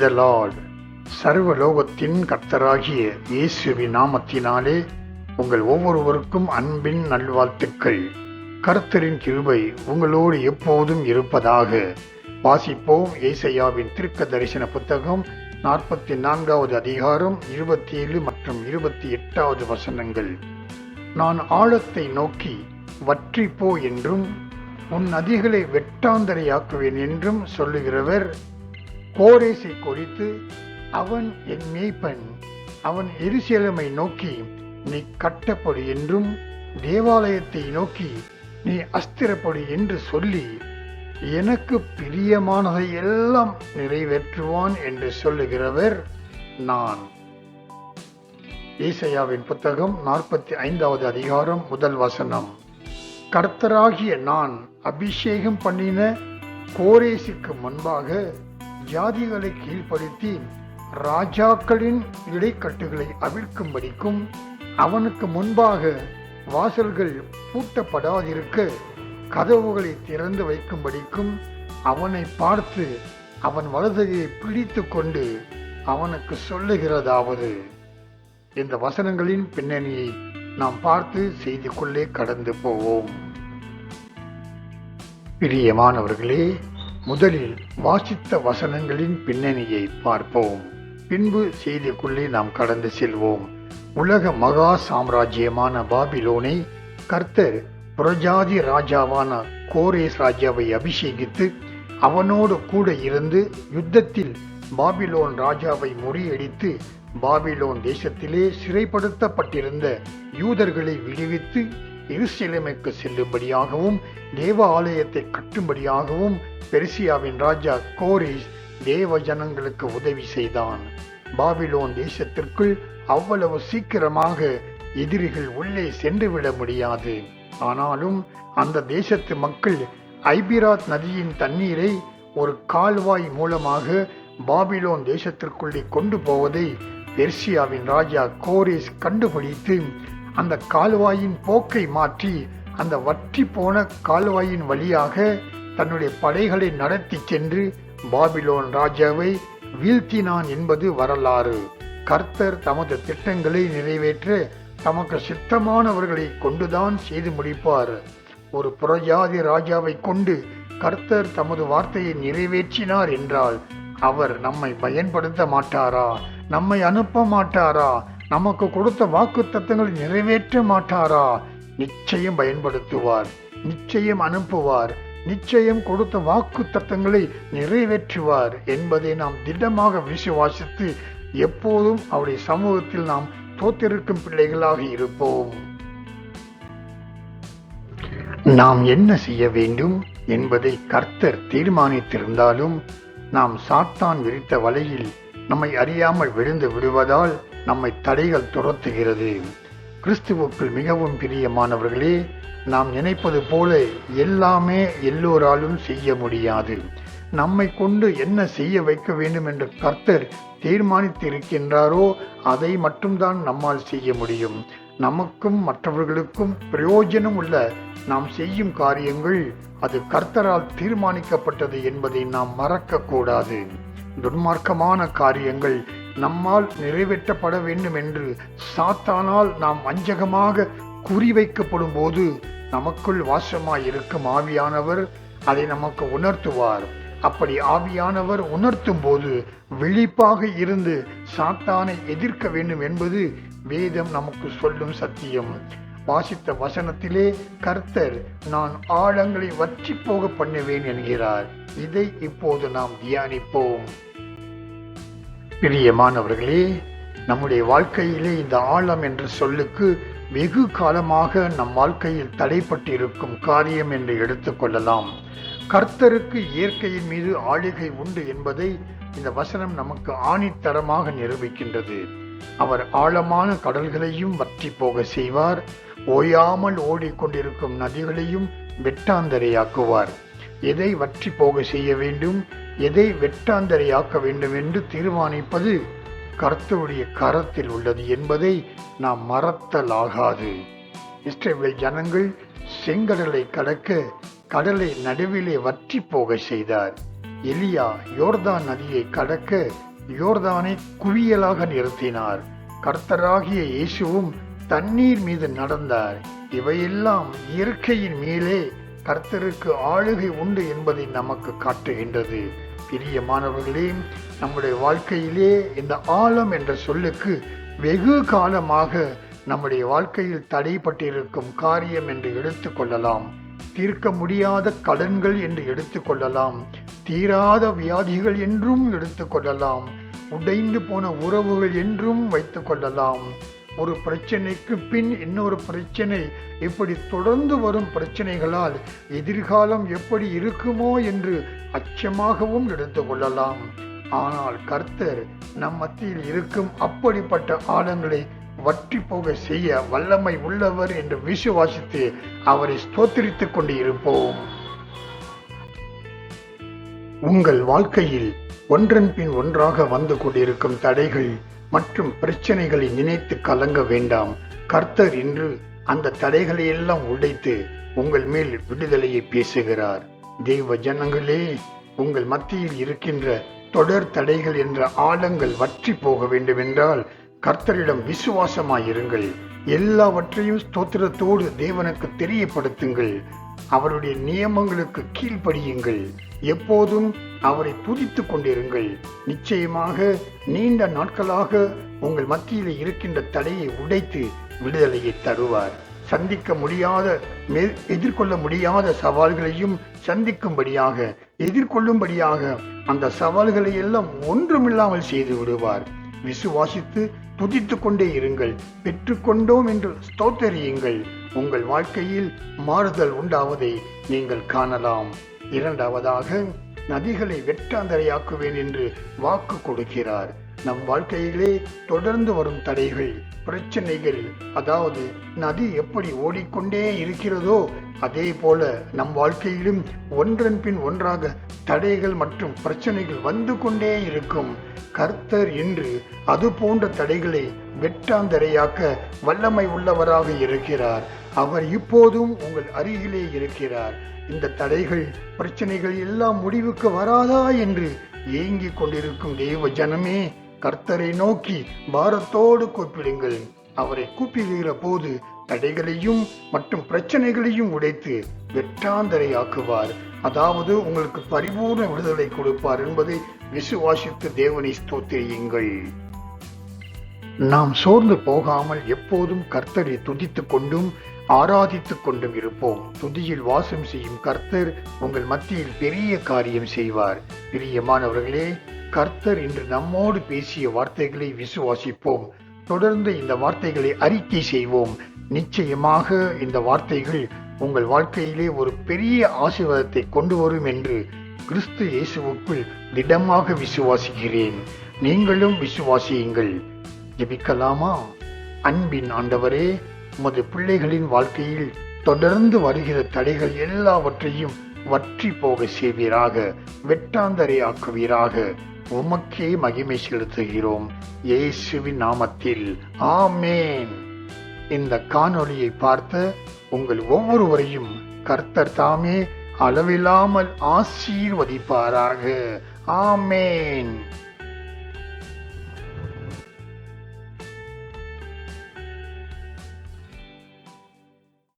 த Lord சர்வலோகத்தின் கர்த்தராகிய இயேசுவின் நாமத்தினாலே உங்கள் ஒவ்வொருவருக்கும் அன்பின் நல்வாழ்த்துக்கள். கர்த்தரின் கிருபை உங்களோடு எப்போதும் இருப்பதாக. வாசிப்போம் ஏசையாவின் திருக்க தரிசன புத்தகம் நாற்பத்தி நான்காவது அதிகாரம் இருபத்தி ஏழு மற்றும் இருபத்தி எட்டாவது வசனங்கள். நான் ஆழத்தை நோக்கி வற்றிப்போ என்றும் உன் நதிகளை வெட்டாந்தரையாக்குவேன் என்றும் சொல்லுகிறவர் கோரேசை குறித்து அவன் என் மேய்ப்பன் அவன் எருசலேமை நோக்கி நீ கட்டப்படு என்றும் தேவாலயத்தை நோக்கி நீ அஸ்திரப்படு என்று சொல்லி எனக்கு பிரியமானதை எல்லாம் நிறைவேற்றுவான் என்று சொல்லுகிறவர் நான். ஈசையாவின் புத்தகம் நாற்பத்தி ஐந்தாவது அதிகாரம் முதல் வசனம். கர்த்தராகிய நான் அபிஷேகம் பண்ணின கோரேசுக்கு முன்பாக ஜாதிகளை கீழ்ப்படுத்தி ராஜாக்களின் இடைக்கட்டுகளை அவிழ்க்கும்படிக்கும் அவனுக்கு முன்பாக வாசல்கள் பூட்டப்படாதிருக்க கதவுகளை திறந்து வைக்கும்படிக்கும் அவனை பார்த்து அவன் வலதையை பிடித்து கொண்டு அவனுக்கு சொல்லுகிறதாவது. இந்த வசனங்களின் பின்னணியை நாம் பார்த்து செய்திக்குள்ளே கடந்து போவோம். பிரியமானவர்களே முதலில் வாசித்த வசனங்களின் பின்னணியை பார்ப்போம். பின்பு செய்திக்குள்ளே நாம் கடந்து செல்வோம். உலக மகா சாம்ராஜ்யமான பாபிலோனை கர்த்தர் புரஜாதி ராஜாவான கோரேஸ் ராஜாவை அபிஷேகித்து அவனோடு கூட இருந்து யுத்தத்தில் பாபிலோன் ராஜாவை முறியடித்து பாபிலோன் தேசத்திலே சிறைப்படுத்தப்பட்டிருந்த யூதர்களை விடுவித்து எருசலேமுக்கு செல்லும்படியாகவும் தேவ ஆலயத்தை கட்டும்படியாகவும் பெருசியாவின் ராஜா கோரிஸ் தேவ ஜனங்களுக்கு உதவி செய்தான். பாபிலோன் தேசத்திற்குள் அவ்வளவு சீக்கிரமாக எதிரிகள் உள்ளே சென்றுவிட முடியாது. ஆனாலும் அந்த தேசத்து மக்கள் ஐபிராத் நதியின் தண்ணீரை ஒரு கால்வாய் மூலமாக பாபிலோன் தேசத்திற்குள்ளே கொண்டு போவதை பெர்சியாவின் ராஜா கோரிஸ் கண்டுபிடித்து அந்த கால்வாயின் போக்கை மாற்றி அந்த வற்றி போன கால்வாயின் வழியாக தன்னுடைய படைகளை நடத்தி சென்று பாபிலோன் ராஜாவை வீழ்த்தினான் என்பது வரலாறு. கர்த்தர் தமது திட்டங்களை நிறைவேற்ற தமக்கு சித்தமானவர்களை கொண்டுதான் செய்து முடிப்பார். ஒரு புறஜாதி ராஜாவை கொண்டு கர்த்தர் தமது வார்த்தையை நிறைவேற்றினார் என்றால் அவர் நம்மை பயன்படுத்த மாட்டாரா? நம்மை அனுப்ப மாட்டாரா? நமக்கு கொடுத்த வாக்கு தத்துவங்களை நிறைவேற்ற மாட்டாரா? நிச்சயம் பயன்படுத்துவார் நிச்சயம் அனுப்புவார் நிச்சயம் கொடுத்த வாக்கு தத்தங்களை நிறைவேற்றுவார் என்பதை நாம் திடமாக விசுவாசித்து எப்போதும் அவருடைய சமூகத்தில் நாம் தோத்திருக்கும் பிள்ளைகளாக இருப்போம். நாம் என்ன செய்ய வேண்டும் என்பதை கர்த்தர் தீர்மானித்திருந்தாலும் நாம் சாத்தான் விரித்த வலையில் நம்மை அறியாமல் விழுந்து விடுவதால் நம்மை தடைகள் துரத்துகிறது. கிறிஸ்துவுக்குள் மிகவும் பிரியமானவர்களே நாம் நினைப்பது போல எல்லாமே எல்லோராலும் செய்ய முடியாது. நம்மை கொண்டு என்ன செய்ய வைக்க வேண்டும் என்று கர்த்தர் தீர்மானித்திருக்கின்றாரோ அதை மட்டும்தான் நம்மால் செய்ய முடியும். நமக்கும் மற்றவர்களுக்கும் பிரயோஜனம் உள்ள நாம் செய்யும் காரியங்கள் அது கர்த்தரால் தீர்மானிக்கப்பட்டது என்பதை நாம் மறக்க கூடாது துன்மார்க்கமான காரியங்கள் நம்மால் நிறைவேற்றப்பட வேண்டும் என்று சாத்தானால் நாம் வஞ்சகமாக குறிவைக்கப்படும் போது நமக்குள் வாசமாய் இருக்கும் ஆவியானவர் அதை நமக்கு உணர்த்துவார். அப்படி ஆவியானவர் உணர்த்தும் போது விழிப்பாக இருந்து சாத்தானை எதிர்க்க வேண்டும் என்பது வேதம் நமக்கு சொல்லும் சத்தியம். வாசித்த வசனத்திலே கர்த்தர் நான் ஆழங்களை வற்றி போக பண்ணுவேன் என்கிறார். இதை இப்போது நாம் தியானிப்போம். பிரியமானவர்களே நம்முடைய வாழ்க்கையிலே இந்த ஆழம் என்ற சொல்லுக்கு வெகு காலமாக நம் வாழ்க்கையில் தடைப்பட்டிருக்கும் காரியம் என்று எடுத்துக்கொள்ளலாம் கர்த்தருக்கு இயற்கையின் மீது ஆளுகை உண்டு என்பதை இந்த வசனம் நமக்கு ஆணித்தரமாக நிரூபிக்கின்றது. அவர் ஆழமான கடல்களையும் வற்றி போக செய்வார் ஓயாமல் ஓடிக்கொண்டிருக்கும் நதிகளையும் வெட்டாந்தரையாக்குவார். எதை வற்றி போக செய்ய வேண்டும்? எதை வெட்டாந்தரையாக்க வேண்டும் என்று தீர்மானிப்பது கர்த்தருடைய கரத்தில் உள்ளது என்பதை நாம் மறத்தலாகாது. இஸ்ரேல் ஜனங்கள் செங்கடலை கடக்க கடலை நடுவிலே வற்றி போக செய்தார். எலியா யோர்தான் நதியை கடக்க யோர்தானை குவியலாக நிறுத்தினார். கர்த்தராகிய இயேசுவும் தண்ணீர் மீது நடந்தார். இவையெல்லாம் இயற்கையின் மேலே கர்த்தருக்கு ஆளுகை உண்டு என்பதை நமக்கு காட்டுகின்றது. பிரியமானவர்களே நம்முடைய வாழ்க்கையிலே இந்த ஆழம் என்ற சொல்லுக்கு வெகு காலமாக நம்முடைய வாழ்க்கையில் தடைப்பட்டிருக்கும் காரியம் என்று எடுத்துக்கொள்ளலாம் தீர்க்க முடியாத கடன்கள் என்று எடுத்துக்கொள்ளலாம் தீராத வியாதிகள் என்றும் எடுத்துக்கொள்ளலாம் உடைந்து போன உறவுகள் என்றும் வைத்துக்கொள்ளலாம் ஒரு பிரச்சனைக்கு பின் இன்னொரு பிரச்சனை. இப்படி தொடர்ந்து வரும் பிரச்சனைகளால் எதிர்காலம் எப்படி இருக்குமோ என்று அச்சமாகவும் எடுத்து கொள்ளலாம். ஆனால் கர்த்தர் நம் மத்தியில் இருக்கும் அப்படிப்பட்ட ஆழங்களை வற்றி போக செய்ய வல்லமை உள்ளவர் என்று விசுவாசித்து அவரை ஸ்தோத்திரித்துக் கொண்டு இருப்போம் உங்கள் வாழ்க்கையில் ஒன்றன் பின் ஒன்றாக வந்து கொண்டிருக்கும் தடைகள் மற்றும் பிரச்சனைகளை நினைத்து கலங்க வேண்டாம். கர்த்தர் இன்று அந்த தடைகளை எல்லாம் உடைத்து உங்கள் மேல் விடுதலையை பேசுகிறார். தெய்வ ஜனங்களே உங்கள் மத்தியில் இருக்கின்ற தொடர் தடைகள் என்ற ஆழங்கள் வற்றி போக வேண்டுமென்றால் கர்த்தரிடம் விசுவாசமாயிருங்கள். எல்லாவற்றையும் ஸ்தோத்திரத்தோடு தேவனுக்கு தெரியப்படுத்துங்கள். அவருடைய நியமங்களுக்கு கீழ்ப்படியுங்கள். எப்போதும் அவரை துதித்து கொண்டிருங்கள். நிச்சயமாக நீண்ட நாட்களாக உங்கள் மத்தியில் இருக்கின்ற தடையை உடைத்து விடுதலையை தருவார். சந்திக்க முடியாத எதிர்கொள்ள முடியாத சவால்களையும் சந்திக்கும்படியாக எதிர்கொள்ளும்படியாக அந்த சவால்களை எல்லாம் ஒன்றுமில்லாமல் செய்து விடுவார். விசுவாசித்து துதித்து கொண்டே இருங்கள். பெற்றுக்கொண்டோம் என்று ஸ்தோத்தரியுங்கள். உங்கள் வாழ்க்கையில் மாறுதல் உண்டாவதை நீங்கள் காணலாம். இரண்டாவதாக நதிகளை வெட்டாந்தரையாக்குவேன் என்று வாக்கு கொடுக்கிறார். நம் வாழ்க்கையிலே தொடர்ந்து வரும் தடைகள் பிரச்சனைகள். அதாவது நதி எப்படி ஓடிக்கொண்டே இருக்கிறதோ அதே போல நம் வாழ்க்கையிலும் ஒன்றன் பின் ஒன்றாக தடைகள் மற்றும் பிரச்சனைகள் வந்து கொண்டே இருக்கும். கர்த்தர் இன்று அது போன்ற தடைகளை வெட்டாந்தரையாக்க வல்லமை உள்ளவராக இருக்கிறார். அவர் இப்போதும் உங்கள் அருகிலே இருக்கிறார். இந்த தடைகள் பிரச்சனைகள் எல்லாம் முடிவுக்கு வராதா என்று ஏங்கிக் கொண்டிருக்கும் தெய்வ ஜனமே கர்த்தரை நோக்கி பாரத்தோடு கூப்பிடுங்கள். அவரை கூப்பிடுகிற போது தடைகளையும் மற்றும் பிரச்சனைகளையும் உடைத்து வெற்றாந்தரை ஆக்குவார் அதாவது உங்களுக்கு பரிபூர்ண விடுதலை கொடுப்பார் என்பதை விசுவாசித்து தேவனை ஸ்தோத்திரியுங்கள். நாம் சோர்ந்து போகாமல் எப்போதும் கர்த்தரை துதித்துக் கொண்டும் ஆராதித்துக் கொண்டும் இருப்போம். துதியில் வாசம் செய்யும் கர்த்தர் உங்கள் மத்தியில் பெரிய காரியம் செய்வார். பிரியமானவர்களே கர்த்தர் இன்று நம்மோடு பேசிய வார்த்தைகளை விசுவாசிப்போம். தொடர்ந்து இந்த வார்த்தைகளை அறிக்கை செய்வோம். நிச்சயமாக இந்த வார்த்தைகள் உங்கள் வாழ்க்கையிலே ஒரு பெரிய ஆசீர்வாதத்தை கொண்டு வரும் என்று கிறிஸ்து இயேசுவுக்குள் திடமாக விசுவாசிக்கிறேன். நீங்களும் விசுவாசியுங்கள். ஜெபிக்கலாமா? அன்பின் ஆண்டவரே உமது பிள்ளைகளின் வாழ்க்கையில் தொடர்ந்து வருகிற தடைகள் எல்லாவற்றையும் வற்றி போக செய்வீராக வெட்டாந்தரை ஆக்குவீராக உமக்கே மகிமை செலுத்துகிறோம். இயேசுவின் நாமத்தில். ஆமேன். இந்த காணொளியை பார்த்த உங்கள் ஒவ்வொருவரையும் கர்த்தர் தாமே அளவில்லாமல் ஆசீர்வதிப்பாராக. ஆமேன்.